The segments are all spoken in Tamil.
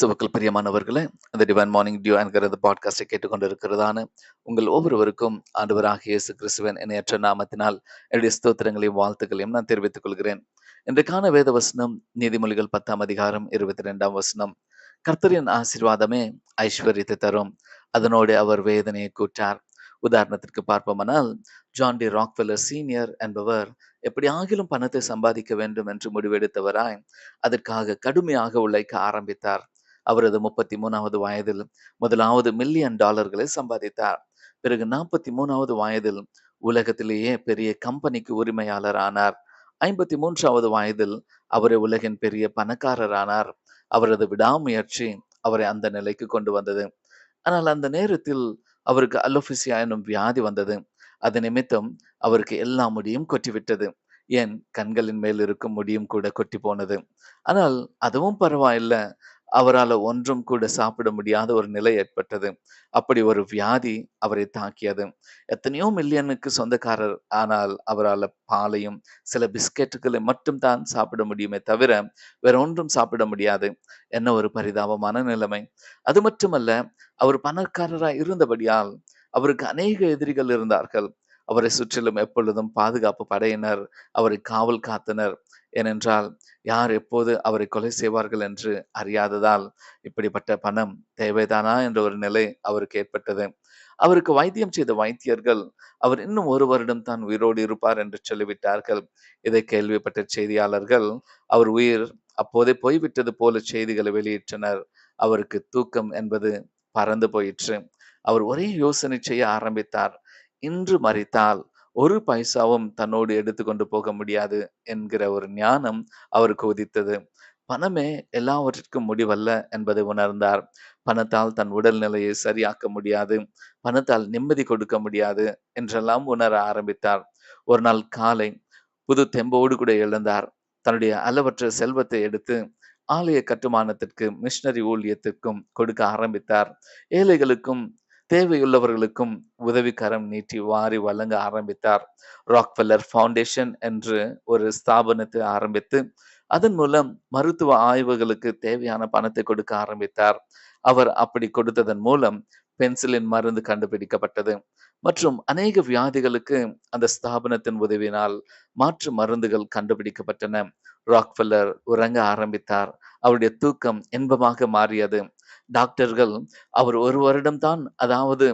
கிறிஸ்துவுக்குள் பிரியமானவர்களே இந்த டிவைன் மார்னிங் டியூ என்கிற பாட்காஸ்டை கேட்டுக்கொண்டிருக்கிறதான உங்கள் ஒவ்வொருவருக்கும் ஆண்டவராக இயேசு கிறிஸ்துவன் இணையற்ற நாமத்தினால் என்னுடைய ஸ்தோத்திரங்களையும் வாழ்த்துக்களையும் நான் தெரிவித்துக் கொள்கிறேன். இன்றைக்கான வேத வசனம் நீதிமொழிகள் பத்தாம் அதிகாரம் இருபத்தி ரெண்டாம் வசனம். கர்த்தரின் ஆசீர்வாதமே ஐஸ்வர்யத்தை தரும். அதனோடு அவர் வேதனையை கூற்றார். உதாரணத்திற்கு பார்ப்போமானால் ஜான் டி ராக்வெல்லர் சீனியர் என்பவர் எப்படி ஆகிலும் பணத்தை சம்பாதிக்க வேண்டும் என்று முடிவெடுத்தவராய் அதற்காக கடுமையாக உழைக்க ஆரம்பித்தார். அவரது முப்பத்தி மூணாவது வயதில் முதலாவது மில்லியன் டாலர்களை சம்பாதித்தார். பிறகு நாற்பத்தி மூணாவது வயதில் உலகத்திலேயே பெரிய கம்பெனிக்கு உரிமையாளர் ஆனார் ஐம்பத்தி மூன்றாவது வயதில் அவரை உலகின் பெரிய பணக்காரரானார். அவரது விடாமுயற்சி அவரை அந்த நிலைக்கு கொண்டு வந்தது. ஆனால் அந்த நேரத்தில் அவருக்கு அலோபிசியா எனும் வியாதி வந்தது. அது நிமித்தம் அவருக்கு எல்லா முடியும் கொட்டிவிட்டது. ஏன்? கண்களின் மேல் இருக்கும் முடியும் கூட கொட்டி போனது. ஆனால் அதுவும் பரவாயில்ல. அவரால் ஒன்றும் கூட சாப்பிட முடியாத ஒரு நிலை ஏற்பட்டது. அப்படி ஒரு வியாதி அவரை தாக்கியது. எத்தனையோ மில்லியனுக்கு சொந்தக்காரர் ஆனால் அவரால் பாலையும் சில பிஸ்கெட்டுகளை மட்டும் தான் சாப்பிட முடியுமே தவிர வேற ஒன்றும் சாப்பிட முடியாது என்ன ஒரு பரிதாபமான நிலைமை. அது மட்டுமல்ல அவர் பணக்காரராக இருந்தபடியால் அவருக்கு அநேக எதிரிகள் இருந்தார்கள். அவரை சுற்றிலும் எப்பொழுதும் பாதுகாப்பு படையினர் அவரை காவல் காத்தனர். ஏனென்றால் யார் எப்போது அவரை கொலை செய்வார்கள் என்று அறியாததால் இப்படிப்பட்ட பணம் தேவைதானா என்ற ஒரு நிலை அவருக்கு ஏற்பட்டது. அவருக்கு வைத்தியம் செய்த வைத்தியர்கள் அவர் இன்னும் ஒரு வருடம் தான் உயிரோடு இருப்பார் என்று சொல்லிவிட்டார்கள். இதை கேள்விப்பட்ட செய்தியாளர்கள் அவர் உயிர் அப்போதே போய்விட்டது போல செய்திகளை வெளியிட்டனர். அவருக்கு தூக்கம் என்பது பறந்து போயிற்று. அவர் ஒரே யோசனை செய்ய ஆரம்பித்தார். இன்று மறித்தால் ஒரு பைசாவும் தன்னோடு எடுத்துக்கொண்டு போக முடியாது என்கிற ஒரு ஞானம் அவருக்கு உதித்தது. பணமே எல்லாவற்றிற்கும் முடிவல்ல என்பதை உணர்ந்தார். பணத்தால் தன் உடல்நிலையை சரியாக்க முடியாது. பணத்தால் நிம்மதி கொடுக்க முடியாது என்றெல்லாம் உணர ஆரம்பித்தார். ஒரு நாள் காலை புது தெம்போடு கூட எழுந்தார். தன்னுடைய அளவற்ற செல்வத்தை எடுத்து ஆலய கட்டுமானத்திற்கு மிஷினரி ஊழியத்திற்கும் கொடுக்க ஆரம்பித்தார். ஏழைகளுக்கும் தேவையுள்ளவர்களுக்கும் உதவிக்கரம் நீட்டி வாரி வழங்க ஆரம்பித்தார். ராக்வெல்லர் ஃபவுண்டேஷன் என்று ஒரு ஸ்தாபனத்தை ஆரம்பித்து அதன் மூலம் மருத்துவ ஆய்வுகளுக்கு தேவையான பணத்தை கொடுக்க ஆரம்பித்தார். அவர் அப்படி கொடுத்ததன் மூலம் பென்சிலின் மருந்து கண்டுபிடிக்கப்பட்டது. மற்றும் அநேக வியாதிகளுக்கு அந்த ஸ்தாபனத்தின் உதவினால் மாற்று மருந்துகள் கண்டுபிடிக்கப்பட்டன. ராக்ஃபெல்லர் உறங்க ஆரம்பித்தார். அவருடைய தூக்கம் இன்பமாக மாறியது. டாக்டர்கள் அவர் ஒரு வருடம் தான் அதாவது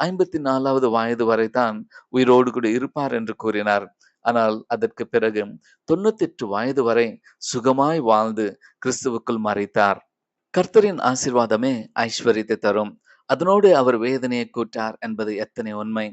ஐம்பத்தி நாலாவது வயது வரை தான் உயிரோடு கூட இருப்பார் என்று கூறினார். ஆனால் அதற்கு பிறகு தொண்ணூத்தெட்டு வயது வரை சுகமாய் வாழ்ந்து கிறிஸ்துவுக்குள் மறைத்தார் கர்த்தரின் ஆசிர்வாதமே ஐஸ்வர்யத்தை தரும். அதனோடு அவர் வேதனையை கூட்டார் என்பது எத்தனை உண்மை.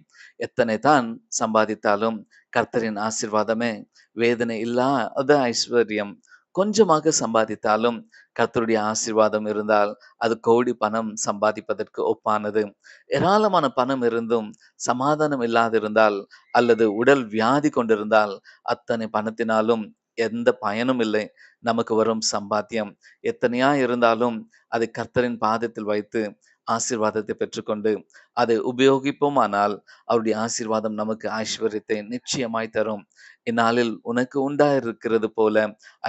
எத்தனை தான் சம்பாதித்தாலும் கர்த்தரின் ஆசிர்வாதமே வேதனை இல்லாத ஐஸ்வர்யம். கொஞ்சமாக சம்பாதித்தாலும் கர்த்தருடைய ஆசிர்வாதம் இருந்தால் அது கோடி பணம் சம்பாதிப்பதற்கு ஒப்பானது. ஏராளமான பணம் இருந்தும் சமாதானம் இல்லாதிருந்தால் அல்லது உடல் வியாதி கொண்டிருந்தால் அத்தனை பணத்தினாலும் எந்த பயனும் இல்லை. நமக்கு வரும் சம்பாத்தியம் எத்தனையா இருந்தாலும் அதை கர்த்தரின் பாதத்தில் வைத்து ஆசீர்வாதத்தை பெற்றுக்கொண்டு அதை உபயோகிப்போமானால் அவருடைய ஆசீர்வாதம் நமக்கு ஐஸ்வர்யத்தை நிச்சயமாய் தரும். இந்நாளில் உனக்கு உண்டாயிருக்கிறது போல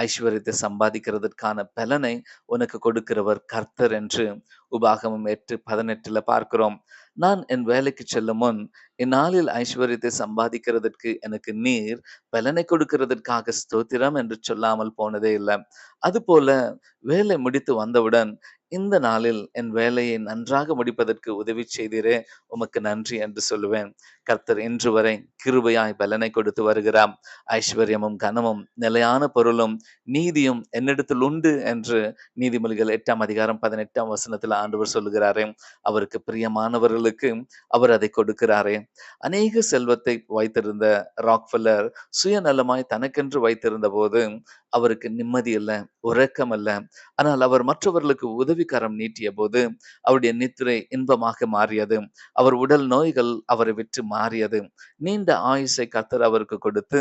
ஐஸ்வர்யத்தை சம்பாதிக்கிறதற்கான பலனை உனக்கு கொடுக்கிறவர் கர்த்தர் என்று உபாகமம் எட்டு பதினெட்டுல பார்க்கிறோம். நான் என் வேலைக்கு செல்லும் முன் இந்நாளில் ஐஸ்வர்யத்தை சம்பாதிக்கிறதற்கு எனக்கு நீர் பலனை கொடுக்கிறதற்காக ஸ்தோத்திரம் என்று சொல்லாமல் போனதே இல்லை. அதுபோல வேலை முடித்து வந்தவுடன் இந்த நாளில் என் வேலையை நன்றாக முடிப்பதற்கு உதவி செய்தீரே. உமக்கு நன்றி என்று சொல்லுவேன். கர்த்தர் இன்று வரை கிருபையாய் பலனை கொடுத்து வருகிறார். ஐஸ்வர்யமும் கனமும் நிலையான பொருளும் நீதியும் என்னிடத்தில் உண்டு என்று நீதிமொழிகள் எட்டாம் அதிகாரம் பதினெட்டாம் வசனத்தில் ஆண்டவர் சொல்லுகிறாரே. அவருக்கு பிரியமானவர்களுக்கு அவர் அதை கொடுக்கிறாரே. அநேக செல்வத்தை வைத்திருந்த ராக்ஃபெல்லர் சுயநலமாய் தனக்கென்று வைத்திருந்த போது அவருக்கு நிம்மதி இல்லை உறக்கம் அல்ல ஆனால் அவர் மற்றவர்களுக்கு உதவிக்கரம் நீட்டிய போது அவருடைய நித்திரை இன்பமாக மாறியது. அவர் உடல் நோய்கள் அவரை விட்டு மாறியது. நீண்ட ஆயுசை கத்தர் அவருக்கு கொடுத்து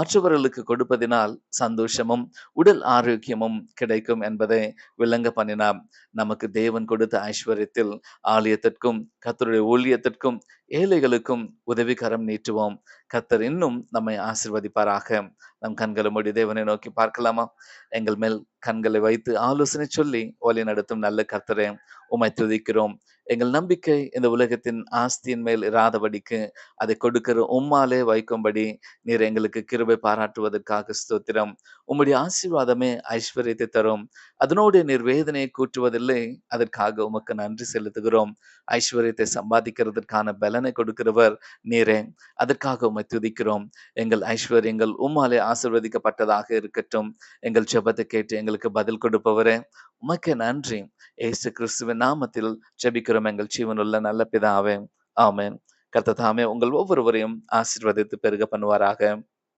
மற்றவர்களுக்கு கொடுப்பதினால் சந்தோஷமும் உடல் ஆரோக்கியமும் கிடைக்கும் என்பதை விளங்க பண்ணினார். நமக்கு தேவன் கொடுத்த ஐஸ்வர்யத்தில் ஆலயத்திற்கும் கத்தருடைய ஊழியத்திற்கும் ஏழைகளுக்கும் உதவிகரம் நீட்டுவோம். கர்த்தர் இன்னும் நம்மை ஆசிர்வதிப்பாராக. நம் கண்களை மூடி தேவனை நோக்கி பார்க்கலாமா? எங்கள் மேல் கண்களை வைத்து ஆலோசனை சொல்லி வழி நடத்தும் நல்ல கர்த்தரே உமை துதிக்கிறோம். எங்கள் நம்பிக்கை இந்த உலகத்தின் ஆஸ்தியின் மேல் இராதபடிக்கு அதை கொடுக்கிற உம்மாலே வைக்கும்படி நீர் எங்களுக்கு கிருபை பாராட்டுவதற்காக ஸ்தோத்திரம். உம்முடைய ஆசீர்வாதமே ஐஸ்வர்யத்தை தரும். அதனோடு நீர் வேதனையை கூட்டுவதில்லை அதற்காக உமக்கு நன்றி செலுத்துகிறோம். ஐஸ்வர்யத்தை சம்பாதிக்கிறதற்கான பலனை கொடுக்கிறவர் நீரே. அதற்காக உமை துதிக்கிறோம். எங்கள் ஐஸ்வர்யங்கள் உம்மாலே ஆசிர்வதிக்கப்பட்டதாக இருக்கட்டும். எங்கள் ஜெபத்தை கேட்டு எங்கள் எங்களுக்கு பதில் கொடுப்பவரே. உமக்கு நன்றி. ஏசு கிறிஸ்துவின் நாமத்தில் ஜெபிக்கிறோம். எங்கள் ஜீவனுள்ள நல்ல பிதாவே. ஆமேன். கர்த்த தாமே உங்கள் ஒவ்வொருவரையும் ஆசிர்வதித்து பெருக பண்ணுவாராக.